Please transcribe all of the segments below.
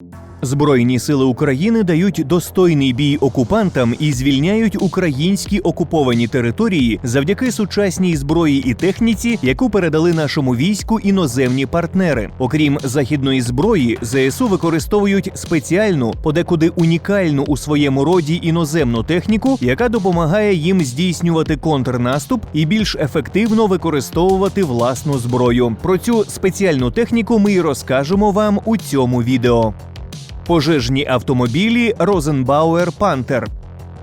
you Збройні сили України дають достойний бій окупантам і звільняють українські окуповані території завдяки сучасній зброї і техніці, яку передали нашому війську іноземні партнери. Окрім західної зброї, ЗСУ використовують спеціальну, подекуди унікальну у своєму роді іноземну техніку, яка допомагає їм здійснювати контрнаступ і більш ефективно використовувати власну зброю. Про цю спеціальну техніку ми й розкажемо вам у цьому відео. Пожежні автомобілі Розенбауер Пантер.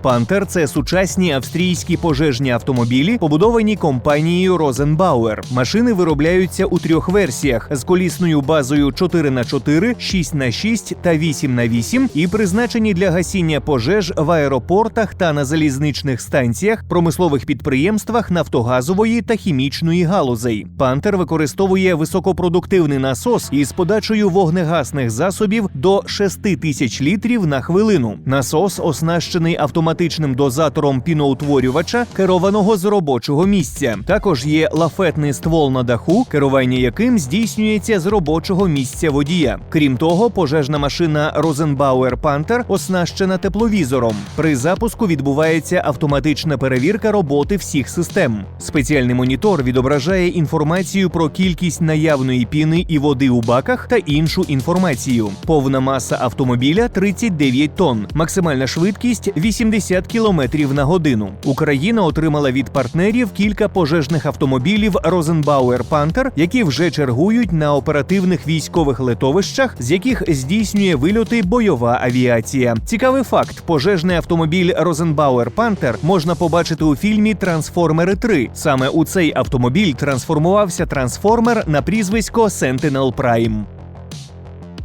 Пантер це сучасні австрійські пожежні автомобілі, побудовані компанією Розенбауер. Машини виробляються у трьох версіях з колісною базою 4х4, 6х6 та 8х8 і призначені для гасіння пожеж в аеропортах та на залізничних станціях, промислових підприємствах нафтогазової та хімічної галузей. Пантер використовує високопродуктивний насос із подачею вогнегасних засобів до 6 тисяч літрів на хвилину. Насос оснащений автоматичним дозатором піноутворювача, керованого з робочого місця. Також є лафетний ствол на даху, керування яким здійснюється з робочого місця водія. Крім того, пожежна машина Розенбауер Пантер оснащена тепловізором. При запуску відбувається автоматична перевірка роботи всіх систем. Спеціальний монітор відображає інформацію про кількість наявної піни і води у баках та іншу інформацію. Повна маса автомобіля 39 тонн, максимальна швидкість 80 км на годину. Україна отримала від партнерів кілька пожежних автомобілів Розенбауер Пантер, які вже чергують на оперативних військових летовищах, з яких здійснює вильоти бойова авіація. Цікавий факт: пожежний автомобіль Розенбауер Пантер можна побачити у фільмі Трансформери 3. Саме у цей автомобіль трансформувався трансформер на прізвисько Sentinel Prime.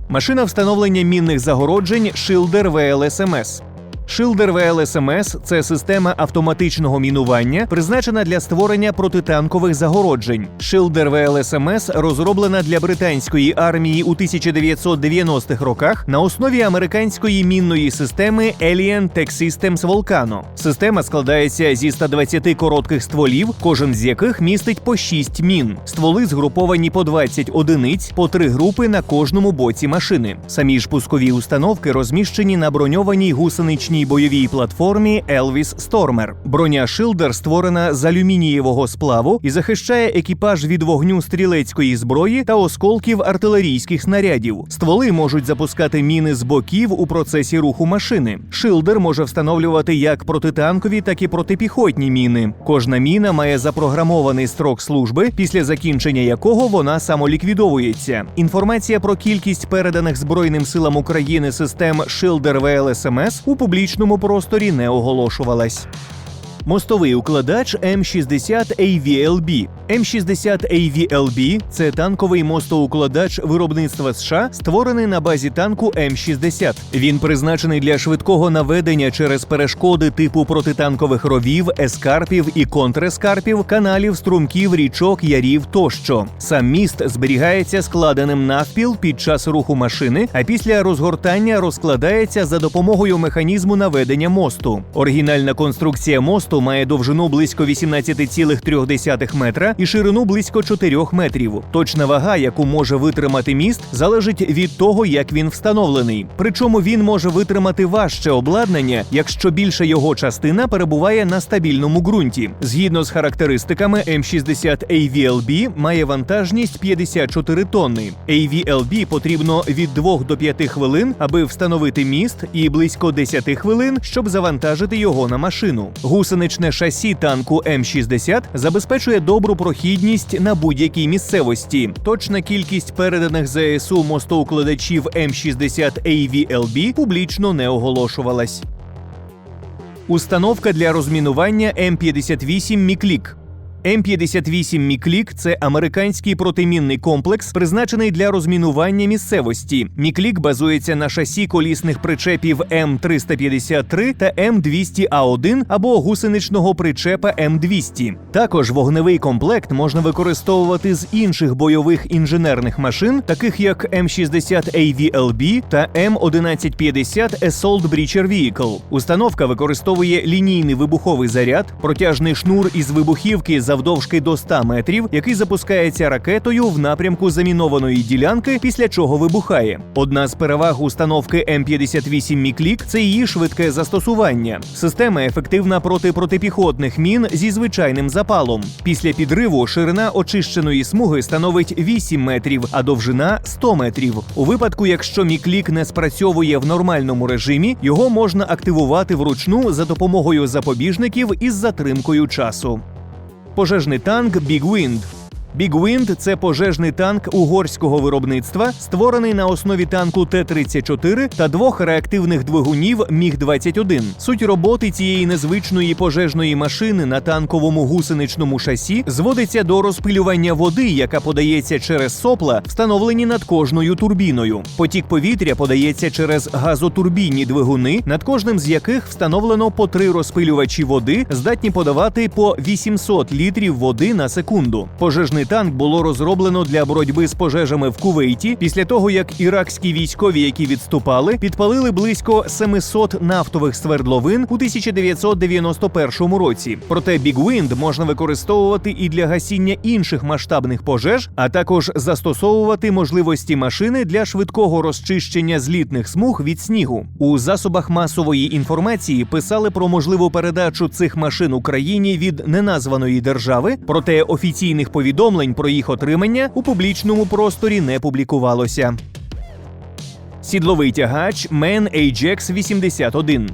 Машина встановлення мінних загороджень Schilder VLSMS. Шилдер ВЛСМС це система автоматичного мінування, призначена для створення протитанкових загороджень. Шилдер ВЛСМС розроблена для британської армії у 1990-х роках на основі американської мінної системи Alien Tech Systems Volcano. Система складається зі 120 коротких стволів, кожен з яких містить по 6 мін. Стволи згруповані по 20 одиниць, по 3 групи на кожному боці машини. Самі ж пускові установки розміщені на броньованій гусеничній бойовій платформі Elvis Stormer. Броня Шилдер створена з алюмінієвого сплаву і захищає екіпаж від вогню стрілецької зброї та осколків артилерійських снарядів. Стволи можуть запускати міни з боків у процесі руху машини. Шилдер може встановлювати як протитанкові, так і протипіхотні міни. Кожна міна має запрограмований строк служби, після закінчення якого вона самоліквідовується. Інформація про кількість переданих Збройним силам України систем Шилдер ВЛСМС у публічному просторі не оголошувалась. Мостовий укладач М60 AVLB. М60 AVLB – це танковий мостоукладач виробництва США, створений на базі танку М60. Він призначений для швидкого наведення через перешкоди типу протитанкових ровів, ескарпів і контрескарпів, каналів, струмків, річок, ярів тощо. Сам міст зберігається складеним навпіл під час руху машини, а після розгортання розкладається за допомогою механізму наведення мосту. Оригінальна конструкція мосту має довжину близько 18,3 метра і ширину близько 4 метрів. Точна вага, яку може витримати міст, залежить від того, як він встановлений. Причому він може витримати важче обладнання, якщо більша його частина перебуває на стабільному ґрунті. Згідно з характеристиками, М60 AVLB має вантажність 54 тонни. AVLB потрібно від 2 до 5 хвилин, аби встановити міст, і близько 10 хвилин, щоб завантажити його на машину. Гусеничне шасі танку М60 забезпечує добру прохідність на будь-якій місцевості. Точна кількість переданих ЗСУ мостоукладачів М60 AVLB публічно не оголошувалась. Установка для розмінування М58 Міклік. М58 Міклік це американський протимінний комплекс, призначений для розмінування місцевості. Міклік базується на шасі колісних причепів М353 та М200А1 або гусеничного причепа М200. Також вогневий комплект можна використовувати з інших бойових інженерних машин, таких як М60 AVLB та М1150 Assault Breacher Vehicle. Установка використовує лінійний вибуховий заряд, протяжний шнур із вибухівки завдовжки до 100 метрів, який запускається ракетою в напрямку замінованої ділянки, після чого вибухає. Одна з переваг установки М58 Міклік це її швидке застосування. Система ефективна проти протипіхотних мін зі звичайним запалом. Після підриву ширина очищеної смуги становить 8 метрів, а довжина 100 метрів. У випадку, якщо міклік не спрацьовує в нормальному режимі, його можна активувати вручну за допомогою запобіжників із затримкою часу. Пожежний танк Big Wind Wind – це пожежний танк угорського виробництва, створений на основі танку Т-34 та двох реактивних двигунів Міг-21. Суть роботи цієї незвичної пожежної машини на танковому гусеничному шасі зводиться до розпилювання води, яка подається через сопла, встановлені над кожною турбіною. Потік повітря подається через газотурбінні двигуни, над кожним з яких встановлено по три розпилювачі води, здатні подавати по 800 літрів води на секунду. Пожежний танк було розроблено для боротьби з пожежами в Кувейті після того, як іракські військові, які відступали, підпалили близько 700 нафтових свердловин у 1991 році. Проте Big можна використовувати і для гасіння інших масштабних пожеж, а також застосовувати можливості машини для швидкого розчищення злітних смуг від снігу. У засобах масової інформації писали про можливу передачу цих машин Україні від неназваної держави, проте офіційних повідомлень про їх отримання у публічному просторі не публікувалося. Сідловий тягач Man Ajax 81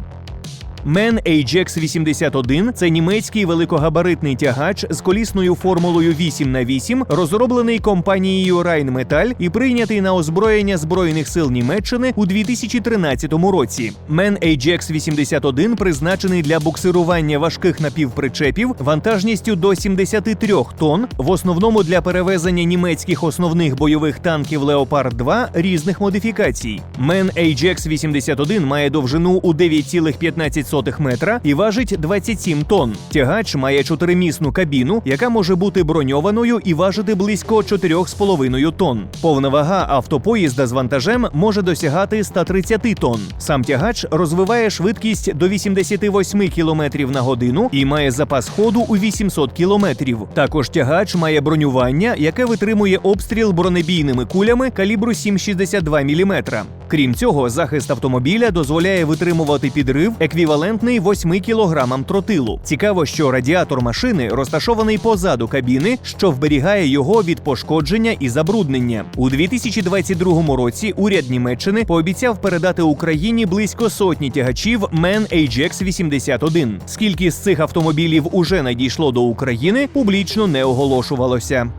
Мен Ajax 81 – це німецький великогабаритний тягач з колісною формулою 8 на 8 розроблений компанією Rheinmetall і прийнятий на озброєння збройних сил Німеччини у 2013 році. Мен Ajax 81 призначений для буксирування важких напівпричепів вантажністю до 73 тонн, в основному для перевезення німецьких основних бойових танків Leopard 2 різних модифікацій. Мен Ajax 81 має довжину у 9,15 метра і важить 27 тонн. Тягач має чотиримісну кабіну, яка може бути броньованою і важити близько 4,5 тонн. Повна вага автопоїзда з вантажем може досягати 130 тонн. Сам тягач розвиває швидкість до 88 км на годину і має запас ходу у 800 км. Також тягач має бронювання, яке витримує обстріл бронебійними кулями калібру 7,62 мм. Крім цього, захист автомобіля дозволяє витримувати підрив еквівалентний 8 кілограмам тротилу. Цікаво, що радіатор машини розташований позаду кабіни, що вберігає його від пошкодження і забруднення. У 2022 році уряд Німеччини пообіцяв передати Україні близько сотні тягачів MAN Ajax 81. Скільки з цих автомобілів уже надійшло до України, публічно не оголошувалося.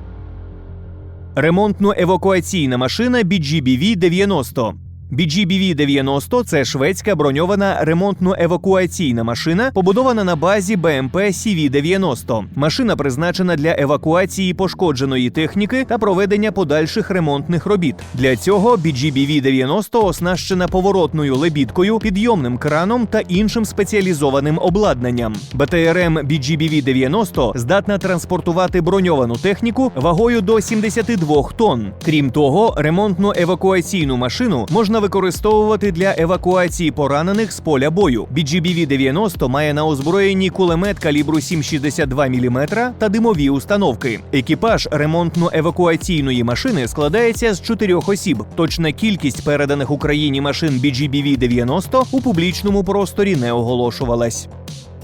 Ремонтно-евакуаційна машина BGBV 90 BGBV-90 – це шведська броньована ремонтно-евакуаційна машина, побудована на базі БМП CV-90. Машина призначена для евакуації пошкодженої техніки та проведення подальших ремонтних робіт. Для цього BGBV-90 оснащена поворотною лебідкою, підйомним краном та іншим спеціалізованим обладнанням. БТРМ BGBV-90 здатна транспортувати броньовану техніку вагою до 72 тонн. Крім того, ремонтно-евакуаційну машину можна використовувати для евакуації поранених з поля бою. BGBV-90 має на озброєнні кулемет калібру 7,62 мм та димові установки. Екіпаж ремонтно-евакуаційної машини складається з чотирьох осіб. Точна кількість переданих Україні машин BGBV-90 у публічному просторі не оголошувалась.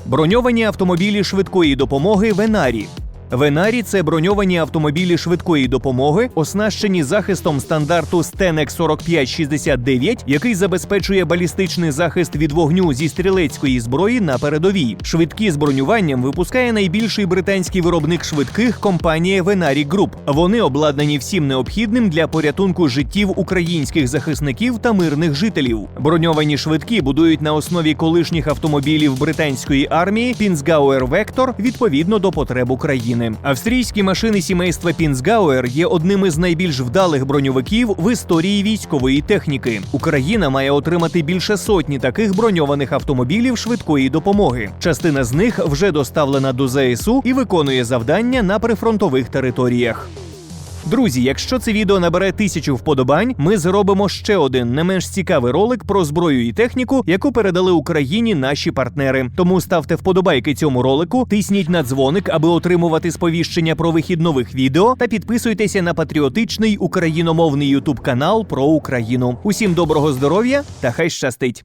Броньовані автомобілі швидкої допомоги Венарі. Венарі це броньовані автомобілі швидкої допомоги, оснащені захистом стандарту Stenex 4569, який забезпечує балістичний захист від вогню зі стрілецької зброї на передовій. Швидкі з бронюванням випускає найбільший британський виробник швидких компанія Венарі Груп. Вони обладнані всім необхідним для порятунку життів українських захисників та мирних жителів. Броньовані швидкі будують на основі колишніх автомобілів британської армії Пінсгауер Вектор відповідно до потреб України. Австрійські машини сімейства Пінсгауер є одним із найбільш вдалих броньовиків в історії військової техніки. Україна має отримати більше сотні таких броньованих автомобілів швидкої допомоги. Частина з них вже доставлена до ЗСУ і виконує завдання на прифронтових територіях. Друзі, якщо це відео набере тисячу вподобань, ми зробимо ще один не менш цікавий ролик про зброю і техніку, яку передали Україні наші партнери. Тому ставте вподобайки цьому ролику, тисніть на дзвоник, аби отримувати сповіщення про вихід нових відео, та підписуйтеся на патріотичний україномовний ютуб канал про Україну. Усім доброго здоров'я та хай щастить!